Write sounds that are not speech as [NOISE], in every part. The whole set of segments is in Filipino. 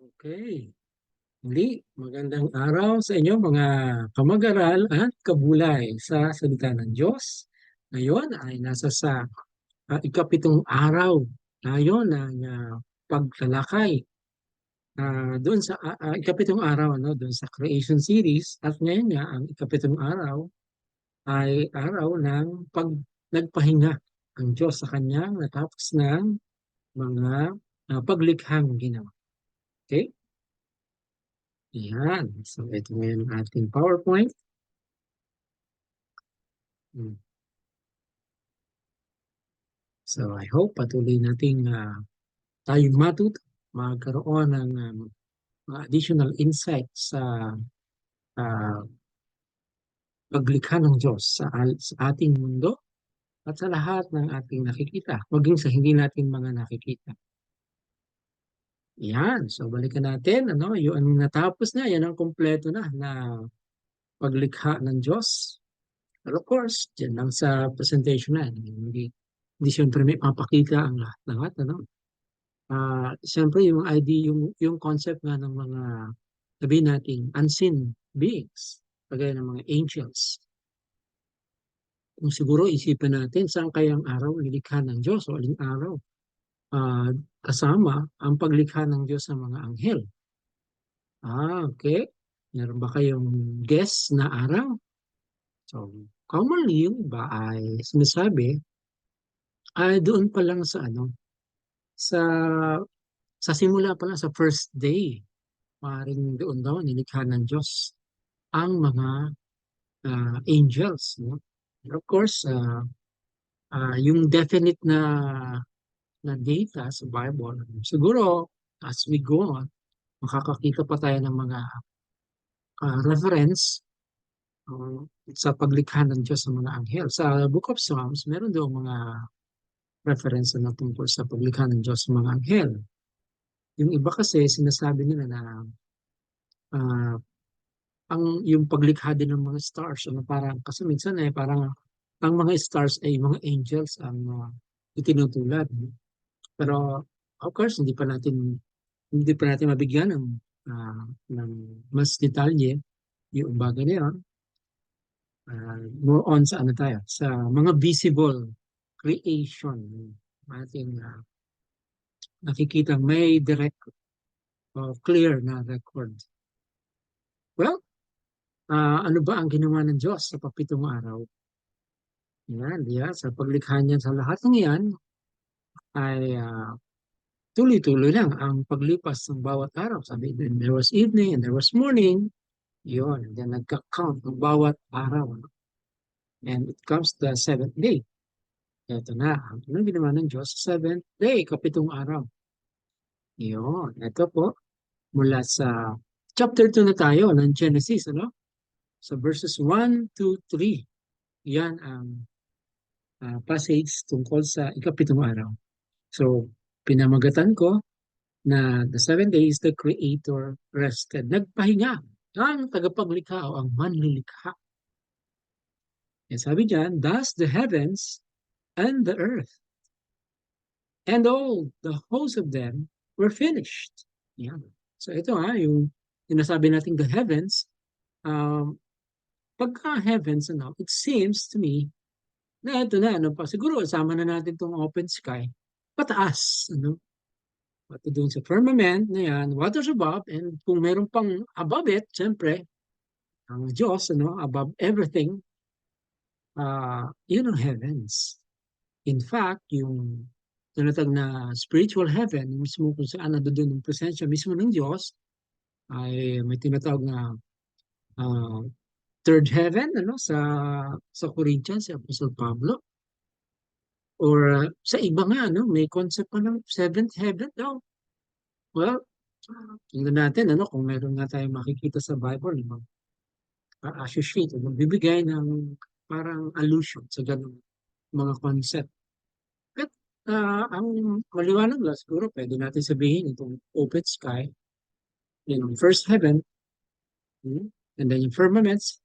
Okay. Muli, magandang araw sa inyo mga kamag-aral at kabulay sa salita ng Diyos. Ngayon ay nasa sa uh, ikapitong araw tayo ng uh, paglalakay uh, doon sa uh, uh, ikapitong araw ano doon sa creation series at ngayon nga ang ikapitong araw ay araw ng pag nagpahinga ang Diyos sa kanyang natapos ng mga uh, paglikhang ginawa. Okay? Yan. So, ito ngayon ang ating PowerPoint. Hmm. So, I hope patuloy nating uh, tayong matuto, magkaroon ng um, additional insight sa uh, paglikha ng Diyos sa, sa ating mundo at sa lahat ng ating nakikita, maging sa hindi natin mga nakikita. Yan. So, balikan natin. Ano, yung natapos na, yan ang kompleto na na paglikha ng Diyos. But of course, dyan lang sa presentation na. Hindi, hindi siyempre may mapakita ang lahat-lahat. Ano? Uh, siyempre, yung ID, yung, yung concept nga ng mga, sabihin natin, unseen beings, kagaya ng mga angels. Kung siguro isipin natin, saan kayang araw nilikha ng Diyos o aling araw? Uh, kasama ang paglikha ng Diyos sa mga anghel. Ah, okay. Meron ba kayong guess na araw? So, commonly yung ba ay sinasabi ay doon pa lang sa ano, sa sa simula pa lang sa first day, maaaring doon daw nilikha ng Diyos ang mga uh, angels. No? And of course, uh, uh, yung definite na na data sa Bible. Siguro, as we go on, makakakita pa tayo ng mga uh, reference uh, sa paglikha ng Diyos sa mga anghel. Sa Book of Psalms, meron daw mga reference na tungkol sa paglikha ng Diyos sa mga anghel. Yung iba kasi, sinasabi nila na uh, ang yung paglikha din ng mga stars, ano, parang, kasi minsan eh, parang ang mga stars ay mga angels ang uh, itinutulad. Pero of course, hindi pa natin hindi pa natin mabigyan ng uh, ng mas detalye yung bagay na yun. Uh, more on sa ano tayo, sa mga visible creation ating uh, nakikita may direct uh, clear na record. Well, uh, ano ba ang ginawa ng Diyos sa papitong araw? Yan, yeah, sa paglikha niya sa lahat ng yan, ay uh, tuloy-tuloy lang ang paglipas ng bawat araw. Sabi, then there was evening and there was morning. Yun, then nagka-count ng bawat araw. And it comes the seventh day. Ito na, ang ginawa ng Diyos sa seventh day, kapitong araw. Yun, ito po, mula sa chapter 2 na tayo ng Genesis, ano? So verses 1 to 3. Yan ang uh, passage tungkol sa ikapitong araw. So, pinamagatan ko na the seven days the Creator rested. Nagpahinga ang tagapaglikha o ang manlilikha. And sabi diyan, thus the heavens and the earth and all the hosts of them were finished. Yan. So ito ha, yung sinasabi natin the heavens, um, pagka heavens, ano, it seems to me na ito na, ano pa, siguro sama na natin itong open sky, pataas. Ano? Pati doon sa firmament na yan, waters above, and kung meron pang above it, siyempre, ang Diyos, ano, above everything, uh, yun ang heavens. In fact, yung tinatag na spiritual heaven, mismo kung saan na doon ang presensya mismo ng Diyos, ay may tinatawag na uh, third heaven ano sa sa Corinthians si Apostle Pablo Or uh, sa iba nga, no, may concept pa ng seventh heaven daw. Well, tingnan natin, ano, kung meron nga tayong makikita sa Bible, no, associate, no, bibigay ng parang allusion sa ganung mga concept. At uh, ang maliwanag lang siguro, pwede natin sabihin itong open sky, you know, first heaven, hmm, and then yung firmaments,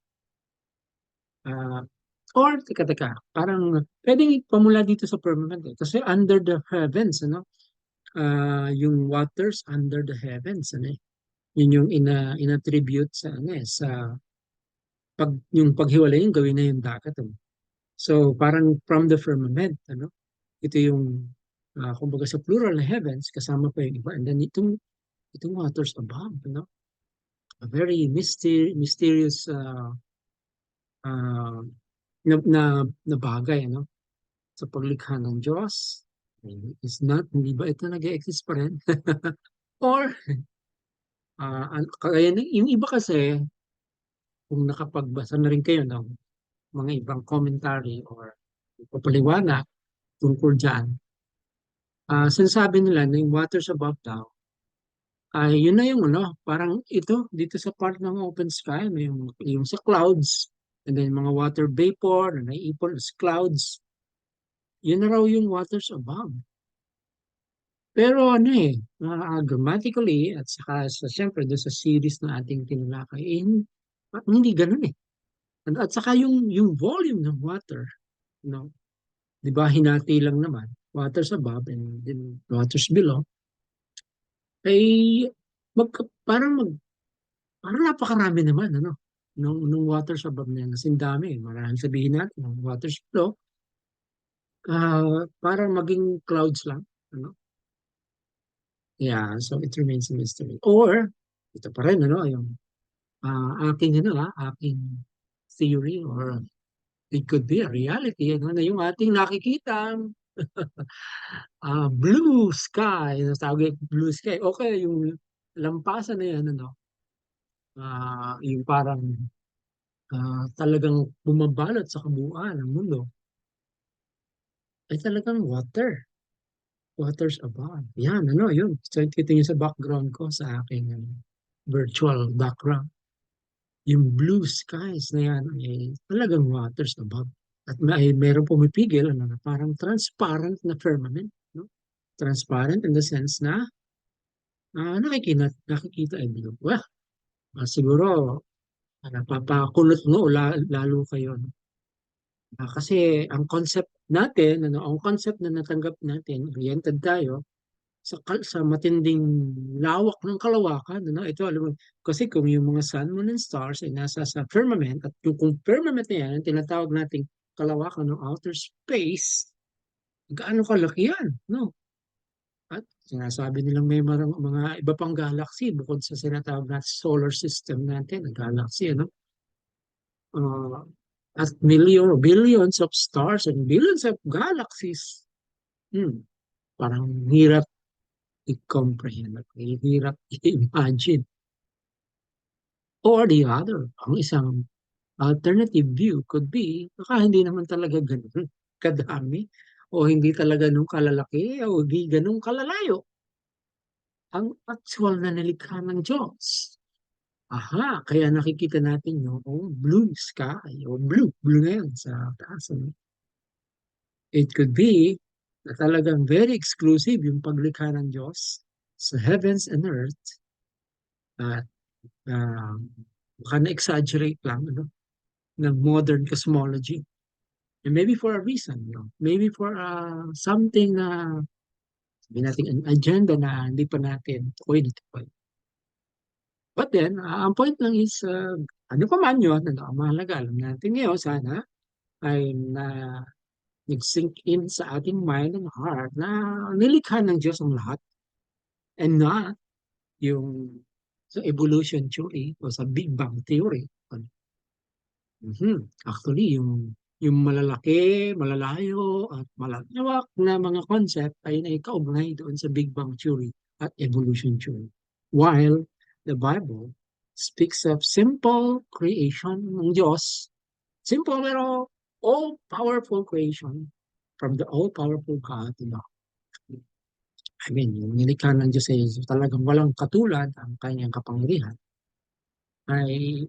uh, Or, teka, teka, parang pwedeng pamula dito sa firmament eh. Kasi under the heavens, ano, ah, yung waters under the heavens, ano eh. Yun yung ina inattribute sa ano eh, sa pag yung paghiwalay yung gawin na yung dagat. Ano. So parang from the firmament, ano. Ito yung uh, kumbaga sa plural na heavens kasama pa yung iba and then itong itong waters above, ano. A very myster mysterious uh, uh, na, na, na bagay, ano, sa paglikha ng Diyos. Is not, hindi ba ito nag-exist pa rin? [LAUGHS] Or, uh, kaya yung iba kasi, kung nakapagbasa na rin kayo ng mga ibang commentary or papaliwanag tungkol dyan, uh, sinasabi nila na yung waters above daw, ay uh, yun na yung ano, parang ito, dito sa part ng open sky, yung, yung sa clouds, and then mga water vapor na naiipon as clouds, yun na raw yung waters above. Pero ano eh, uh, grammatically at saka sa siyempre doon sa series na ating tinulakay, eh, hindi ganun eh. At saka yung, yung volume ng water, no? Di ba, hinati lang naman, waters above and then waters below, ay mag, parang mag, parang napakarami naman, ano? Nung, nung waters above na yan, kasi dami, maraming sabihin natin, ng waters below, uh, parang maging clouds lang, ano? Yeah, so it remains a mystery. Or, ito pa rin, ano, yung uh, aking, ano, ah, aking theory or it could be a reality, ano, na yung ating nakikita uh, [LAUGHS] blue sky, tawag blue sky. Okay, yung lampasan na yan, ano, uh, yung parang uh, talagang bumabalot sa kabuuan ng mundo ay talagang water waters above. Yan, ano, yun. So, kita sa background ko, sa aking um, virtual background. Yung blue skies na yan ay talagang waters above. At may meron pumipigil, ano, na parang transparent na firmament. No? Transparent in the sense na uh, nakikita, nakikita ay blue. Well, uh, siguro, uh, napapakulot mo lalo kayo. No? Uh, kasi ang concept natin, ano, ang concept na natanggap natin, oriented tayo sa sa matinding lawak ng kalawakan, ano, ito alam mo, kasi kung yung mga sun, moon, and stars ay nasa sa firmament, at yung kung firmament na yan, ang tinatawag nating kalawakan ng outer space, gaano kalaki yan, no? Sinasabi nilang may mga iba pang galaxy bukod sa sinatawag natin solar system natin, galaxy, ano? Uh, at million, billions of stars and billions of galaxies. Hmm. Parang hirap i-comprehend at hirap [LAUGHS] i-imagine. Or the other, ang isang alternative view could be, baka hindi naman talaga ganun [LAUGHS] kadami o hindi talaga nung kalalaki o hindi ganun kalalayo ang actual na nilikha ng Diyos. Aha, kaya nakikita natin yung blue sky o blue, blue na yan sa taas. Ano? It could be na talagang very exclusive yung paglikha ng Diyos sa heavens and earth at uh, baka na-exaggerate lang ano, ng modern cosmology. And maybe for a reason, you know? maybe for uh, something na sabi natin an agenda na hindi pa natin tukoy na. But then, uh, ang point lang is, uh, ano pa man yun, ano, ang mahalaga, alam natin ngayon, sana, ay na nag-sink in sa ating mind and heart na nilikha ng Diyos ang lahat and not yung sa evolution theory o sa Big Bang theory. Mm-hmm. Actually, yung yung malalaki, malalayo, at malalawak na mga concept ay naikaugnay doon sa Big Bang theory at evolution theory. While the Bible speaks of simple creation ng Diyos. Simple pero all-powerful creation from the all-powerful God. You know. I mean, yung nilikha ng Diyos ay talagang walang katulad ang kanyang kapangyarihan. Ay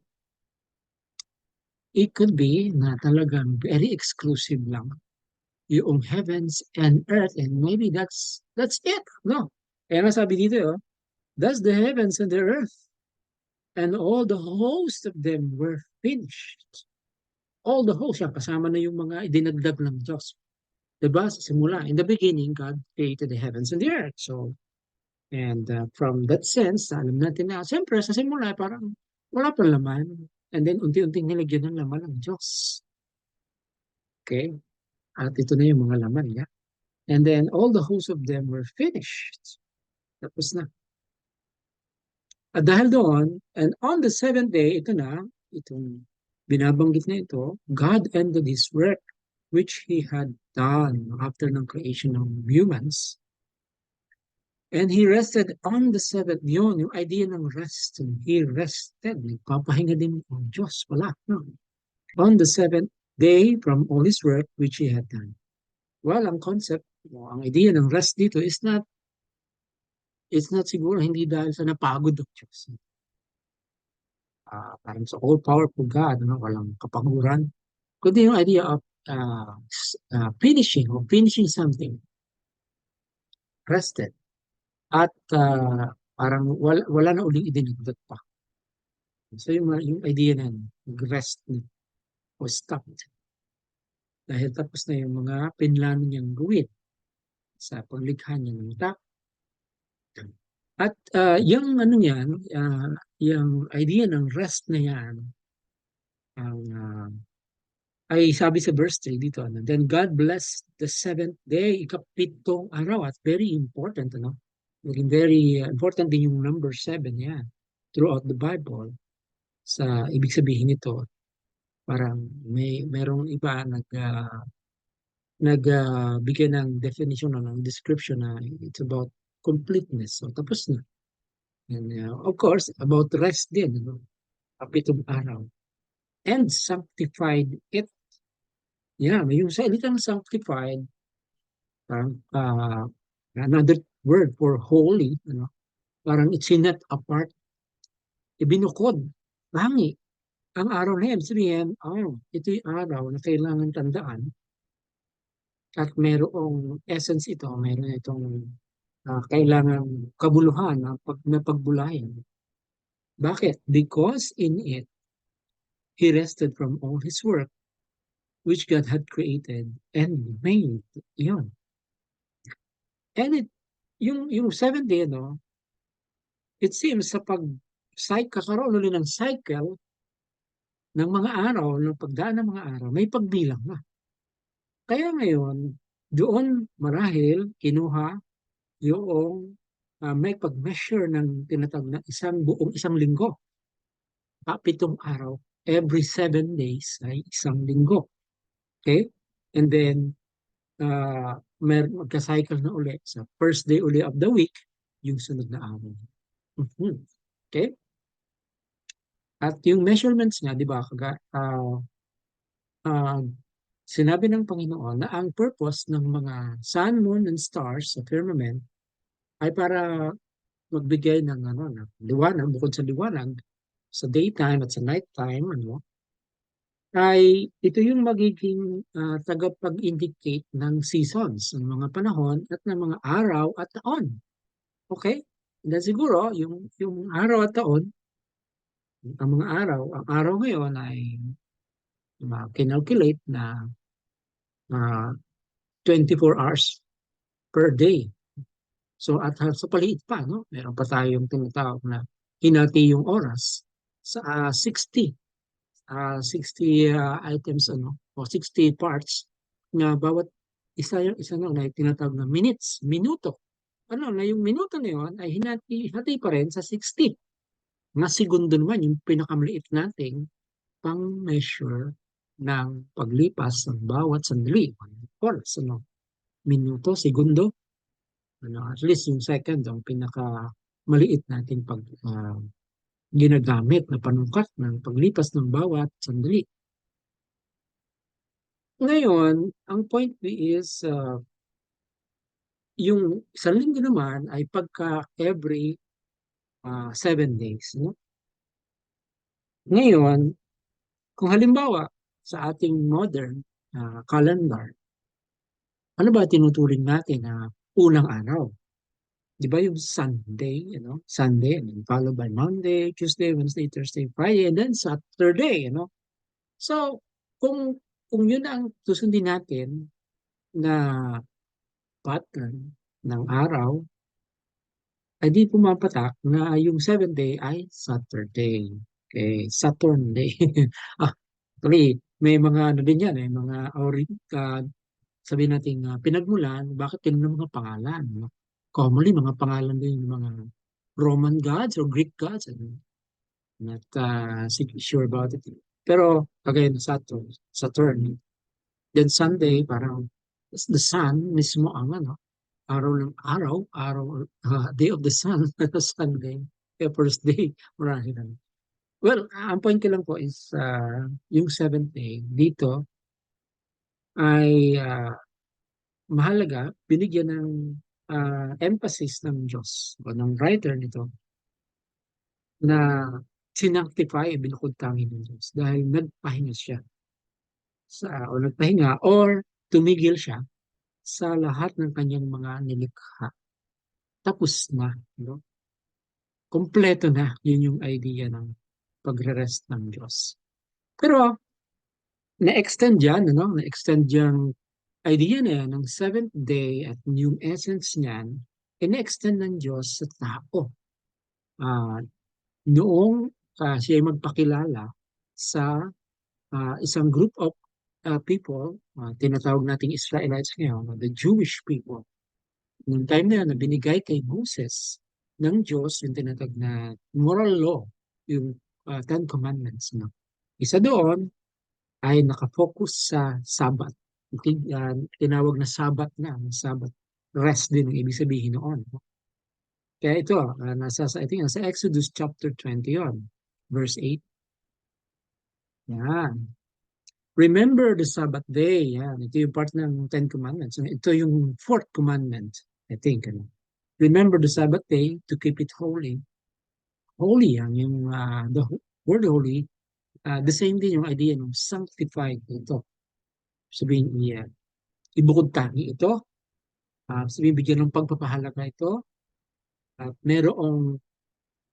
it could be na talagang very exclusive lang yung heavens and earth and maybe that's that's it no kaya nga sabi dito oh, Thus the heavens and the earth and all the host of them were finished. All the host, yan, kasama na yung mga idinagdag ng Diyos. Diba? Sa simula, in the beginning, God created the heavens and the earth. So, and uh, from that sense, alam natin na, siyempre, sa simula, parang wala pang laman. And then, unti-unting nilagyan ng laman ng Diyos. Okay? At ito na yung mga laman niya. And then, all the hosts of them were finished. Tapos na. At dahil doon, and on the seventh day, ito na, itong binabanggit na ito, God ended His work which He had done after ng creation ng humans. And He rested on the seventh, yun, yung idea ng rest. He rested, nagpapahinga din ang Diyos pala. No? On the seventh day from all His work which He had done. Well, ang concept, ang idea ng rest dito is not it's not siguro hindi dahil sa napagod ng Diyos. Uh, parang sa all-powerful God, no? walang kapaguran. Kundi yung idea of uh, uh, finishing or finishing something rested at uh, parang wala, wala na uling idinagdag pa. So yung, yung idea na rest o stopped. Dahil tapos na yung mga pinlano niyang gawin sa paglikha niya ng tao. At uh, yung ano yan, uh, yung idea ng rest na yan, ang uh, ay sabi sa verse 3 dito, ano, then God blessed the seventh day, ikapitong araw, at very important, ano, very, very uh, important din yung number 7 yan, throughout the Bible, sa ibig sabihin nito, parang may merong iba nag uh, nagbigay uh, ng definition o ng description na it's about completeness. So, tapos na. And uh, of course, about rest din, ano, kapitong araw. And sanctified it Yeah, yung salitang sanctified, parang uh, another word for holy, ano, parang it's set apart, ibinukod, bangi. Ang araw na yan, sabihin, oh, ito yung araw na kailangan tandaan at merong essence ito, meron itong uh, kailangan kabuluhan na, pag, na pagbulayan. Bakit? Because in it, he rested from all his work which God had created and made. Yun. And it, yung, yung seventh day, no, it seems sa pag kakaroon ulit ng cycle ng mga araw, ng pagdaan ng mga araw, may pagbilang na. Kaya ngayon, doon marahil kinuha yung uh, may pag-measure ng tinatag na isang buong isang linggo. Uh, pitong araw, every seven days ay isang linggo. Okay? And then, uh, mer magka-cycle na uli sa first day uli of the week, yung sunod na araw. Mm -hmm. Okay? At yung measurements nga, di ba, kaga, uh, uh, sinabi ng Panginoon na ang purpose ng mga sun, moon, and stars sa firmament ay para magbigay ng ano, na liwanag, bukod sa liwanag, sa daytime at sa nighttime, ano, ay ito yung magiging uh, tagapag-indicate ng seasons, ng mga panahon at ng mga araw at taon. Okay? And siguro, yung, yung araw at taon, ang mga araw, ang araw ngayon ay uh, kinalculate na uh, 24 hours per day. So at sa paliit pa, no? meron pa tayong tinatawag na hinati yung oras sa uh, 60 uh, 60 uh, items ano o 60 parts na bawat isa yung isa na na tinatawag na minutes, minuto. Ano na yung minuto na yun ay hinati, hati pa rin sa 60. Mga segundo naman yung pinakamaliit nating pang measure ng paglipas ng bawat sandali. Oras, ano? Minuto, segundo. Ano, at least yung second, ang pinaka maliit nating pag uh, ginagamit na panukat ng paglipas ng bawat sandali. Ngayon, ang point is, uh, yung isang linggo naman ay pagka every uh, seven days. No? Ngayon, kung halimbawa sa ating modern uh, calendar, ano ba tinuturing natin na unang araw? Di ba yung Sunday, you know, Sunday, and then followed by Monday, Tuesday, Wednesday, Thursday, Friday, and then Saturday, you know. So, kung kung yun ang susundin natin, na pattern ng araw, ay di pumapatak na yung seventh day ay Saturday. Okay, Saturn day. [LAUGHS] ah, actually, may mga ano din yan, eh, mga auric, uh, sabihin natin uh, pinagmulan, bakit ganun ng mga pangalan? No? Commonly, mga pangalan din ng mga Roman gods or Greek gods. Ano? Not uh, sure about it. Pero, again, Saturn, Saturn. Then Sunday, parang the sun mismo ang ano, araw ng araw, araw, uh, day of the sun, [LAUGHS] Sunday, eh, first day, marami na. Well, ang point ko lang po is uh, yung seventh day dito ay uh, mahalaga, binigyan ng uh, emphasis ng Diyos o ng writer nito na sinanctify, binukod tangi ng Diyos dahil nagpahinga siya sa, o nagpahinga or tumigil siya sa lahat ng kanyang mga nilikha. Tapos na, no? Kompleto na, yun yung idea ng pagre-rest ng Diyos. Pero, na-extend yan, ano? na-extend yung idea na yan ng seventh day at yung essence niyan, ina-extend ng Diyos sa tao. Uh, noong uh, siya ay magpakilala sa uh, isang group of uh, people, uh, tinatawag nating Israelites ngayon, the Jewish people. Noong time na yan, binigay kay Moses ng Diyos yung tinatag na moral law, yung uh, Ten Commandments. No? Isa doon ay nakafocus sa Sabbath. Uh, tinawag na Sabbath na, Sabbath. Rest din ang ibig sabihin noon. No? Kaya ito, uh, nasa, I think, nasa Exodus chapter 20 yon, verse 8. Yan. Remember the Sabbath day. Yan. Ito yung part ng Ten Commandments. Ito yung fourth commandment, I think. Ano? Remember the Sabbath day to keep it holy holy ang yung uh, the word holy uh, the same din yung idea ng sanctified ito sabihin niya ibukod tangi ito uh, sabihin bigyan ng pagpapahalaga ito at merong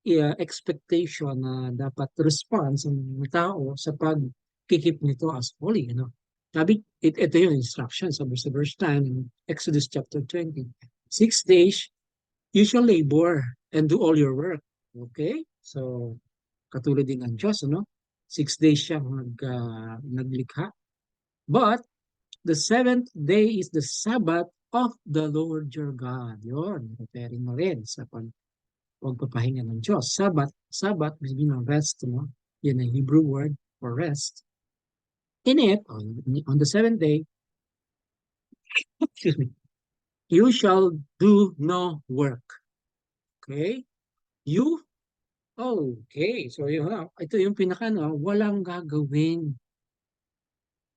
uh, expectation na dapat response ng tao sa pagkikip nito as holy you know sabi it, ito yung instruction sa verse, verse 10 Exodus chapter 20 six days you shall labor and do all your work Okay? So, katulad din ng Diyos, ano? Six days siya nag, uh, naglikha. But, the seventh day is the Sabbath of the Lord your God. Yun, referring na rin sa pag pagpapahinga ng Diyos. Sabbath, Sabbath, mean ng rest, no? Yan ang Hebrew word for rest. In it, on, on the seventh day, [LAUGHS] excuse me, you shall do no work. Okay? You, okay. So yun, ito yung pinaka, no, walang gagawin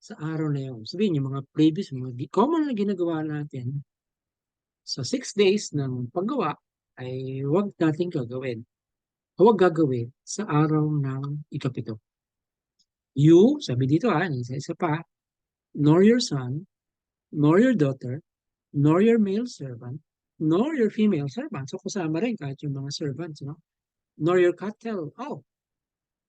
sa araw na yun. Sabihin yung mga previous, mga common na ginagawa natin sa six days ng paggawa ay huwag natin gagawin. Huwag gagawin sa araw ng ikapito. You, sabi dito ah, isa-isa pa, nor your son, nor your daughter, nor your male servant, nor your female servants. So kasama rin kahit yung mga servants, no? Nor your cattle. Oh,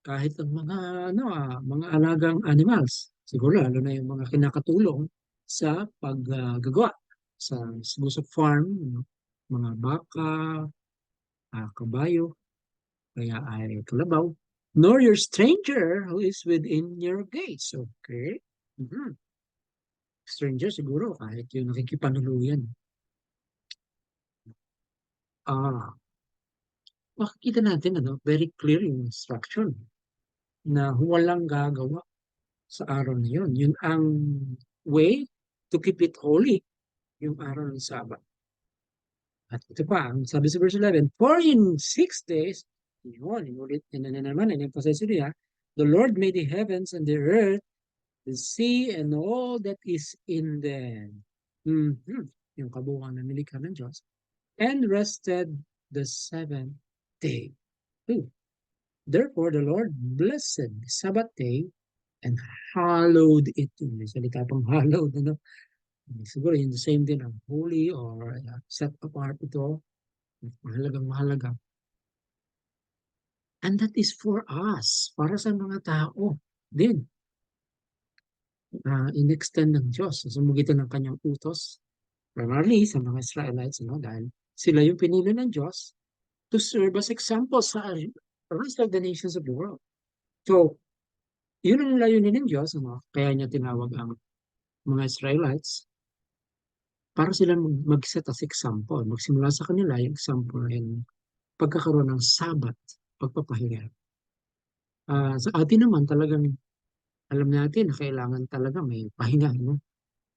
kahit ang mga ano ah, mga alagang animals. Siguro lalo na yung mga kinakatulong sa paggagawa uh, sa sa farm, no? mga baka, uh, kabayo, kaya ay kalabaw, nor your stranger who is within your gates. Okay? Mm-hmm. Stranger siguro kahit yung nakikipanuluyan ah, makikita natin ano, very clear yung instruction na walang gagawa sa araw na yun. Yun ang way to keep it holy, yung araw ng Sabat. At ito pa, ang sabi sa verse 11, For in six days, yun, inulit na na naman, in-emphasize niya, the Lord made the heavens and the earth, the sea, and all that is in them. Mm-hmm. Yung kabuuan na nilikha ng Diyos and rested the seventh day. Two. Therefore, the Lord blessed the Sabbath day and hallowed it. May salita pang hallowed. Ano? Siguro yung the same din ang holy or uh, set apart ito. Mahalagang mahalaga. And that is for us, para sa mga tao din. uh, in-extend ng Diyos sa pamamagitan ng kanyang utos, primarily sa mga Israelites, no? dahil sila yung pinili ng Diyos to serve as example sa rest of the nations of the world. So, yun ang layunin ng Diyos, ano? kaya niya tinawag ang mga Israelites para sila mag-set as example. Magsimula sa kanila yung example in pagkakaroon ng sabat, pagpapahinga. Uh, sa atin naman talagang alam natin na kailangan talaga may pahinga no?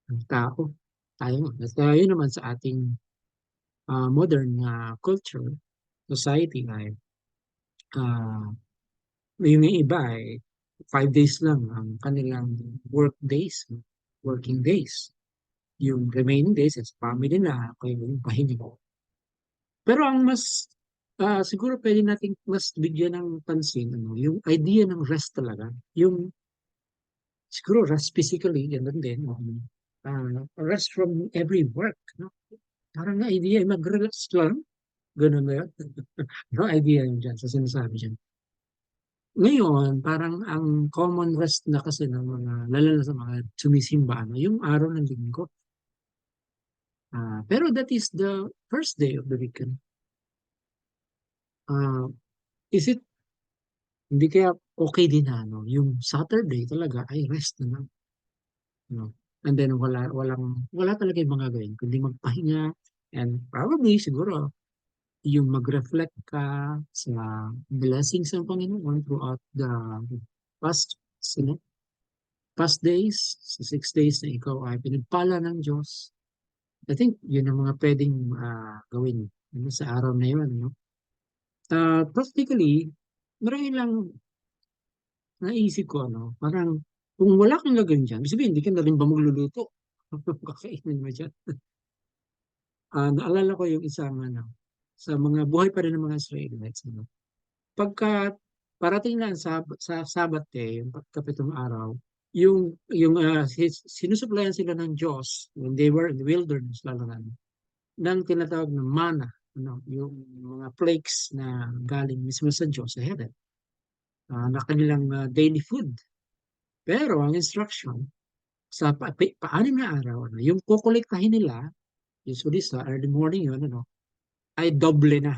ng tao. Tayo nga. Tayo naman sa ating uh, modern uh, culture, society ay uh, yung iba ay five days lang ang kanilang work days, working days yung remaining days as family na kayo yung pahinga. Pero ang mas uh, siguro pwede nating mas bigyan ng pansin ano, yung idea ng rest talaga. Yung siguro rest physically, ganun din. Um, uh, rest from every work. No? Parang na idea, mag-relax lang. Ganun na yun. [LAUGHS] no idea yun dyan sa sinasabi dyan. Ngayon, parang ang common rest na kasi ng mga, lalo na sa mga sumisimba, ano, yung araw ng linggo. Uh, pero that is the first day of the weekend. Uh, is it, hindi kaya okay din na, no? Yung Saturday talaga ay rest na lang. No? And then wala, walang, wala talaga yung mga gawin, kundi magpahinga and probably siguro yung mag-reflect ka sa blessings ng Panginoon throughout the past, know, past days, sa six days na ikaw ay pinagpala ng Diyos I think yun ang mga pwedeng uh, gawin ano, sa araw na yun. No? Uh, practically, marami lang naisip ko, ano, parang kung wala kang gagawin dyan, sabihin, hindi ka na rin ba magluluto? [LAUGHS] Kakainin mo dyan. uh, [LAUGHS] naalala ko yung isang, ano, sa mga buhay pa rin ng mga Israelites, ano, pagka parating na sa, sa Sabat day, yung kapitong araw, yung yung uh, sinusuplayan sila ng Diyos when they were in the wilderness lalo na ng tinatawag na mana ano yung mga flakes na galing mismo sa Diyos sa heaven uh, na kanilang uh, daily food. Pero ang instruction sa pa, pa, paanim na araw ano, yung kukolektahin nila usually sa early morning yun ano ay doble na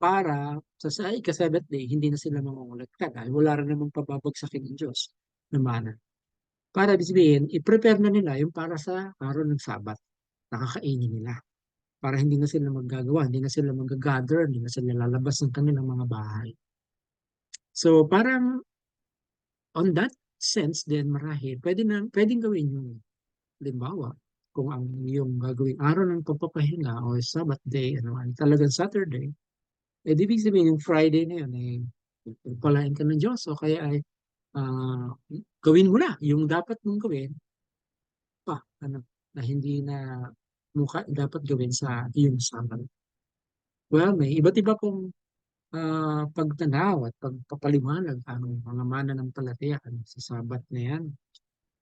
para sa sa ika-seventh day hindi na sila mangungulekta dahil wala rin namang pababagsakin ng Diyos na mana para sabihin, i-prepare na nila yung para sa araw ng Sabat. Nakakainin nila. Para hindi na sila maggagawa, hindi na sila mag-gather, hindi na sila lalabas ng kanilang mga bahay. So, parang on that sense din marahil, pwede na, pwedeng gawin yung limbawa, kung ang yung gagawing araw ng pagpapahinga o Sabbath day, ano, ay talagang Saturday, eh, di sabihin yung Friday na yun, eh, palain ka ng Diyos o kaya ay uh, gawin mo na yung dapat mong gawin pa ano, na hindi na mukha dapat gawin sa iyong sabat. Well, may iba't iba pong uh, pagtanaw at pagpapaliwanag ang mga mana ng palatayaan sa sabat na yan.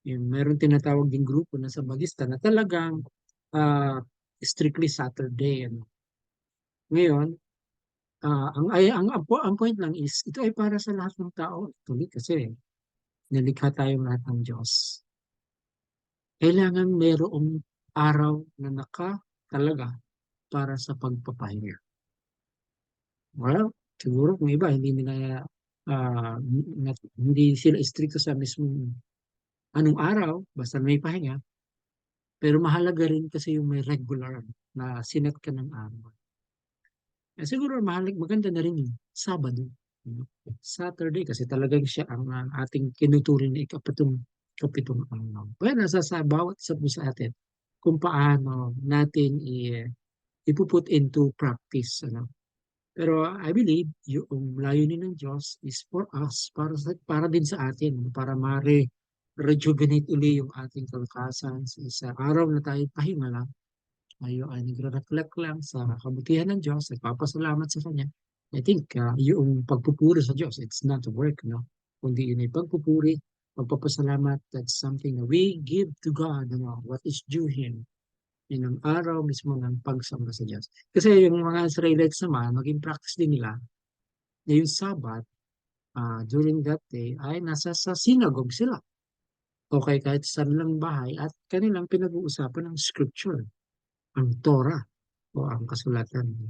Yung meron tinatawag din grupo na sa Bagista na talagang uh, strictly Saturday. Ano. Ngayon, uh, ang, ay, ang, ang, point lang is, ito ay para sa lahat ng tao. Tuloy kasi nilikha tayong lahat ng Diyos. Kailangan mayroong araw na naka talaga para sa pagpapahinga. Well, siguro kung iba, hindi nila, uh, hindi sila stricto sa mismong anong araw, basta may pahinga. Pero mahalaga rin kasi yung may regular na sinet ka ng araw. Eh, siguro mahalaga, maganda na rin yung Sabado. Saturday kasi talagang siya ang uh, ating kinuturing na ikapitong kapitong araw. Well, nasa sa bawat sa sa atin kung paano natin i, ipuput into practice. Ano? Pero I believe yung layunin ng Diyos is for us, para, sa, para din sa atin, para mare rejuvenate uli yung ating kalakasan sa isa araw na tayo pahinga lang. Tayo ay nagre-reflect lang sa kabutihan ng Diyos at papasalamat sa Kanya I think uh, yung pagpupuri sa Diyos, it's not work, no? Kundi yun ay pagpupuri, pagpapasalamat, that's something that we give to God, ano, what is due Him. Yun ang araw mismo ng pagsamba sa Diyos. Kasi yung mga Israelites naman, maging practice din nila, na yung Sabbath, uh, during that day, ay nasa sa synagogue sila. Okay kahit sa sarilang bahay at kanilang pinag-uusapan ang scripture, ang Torah o ang kasulatan.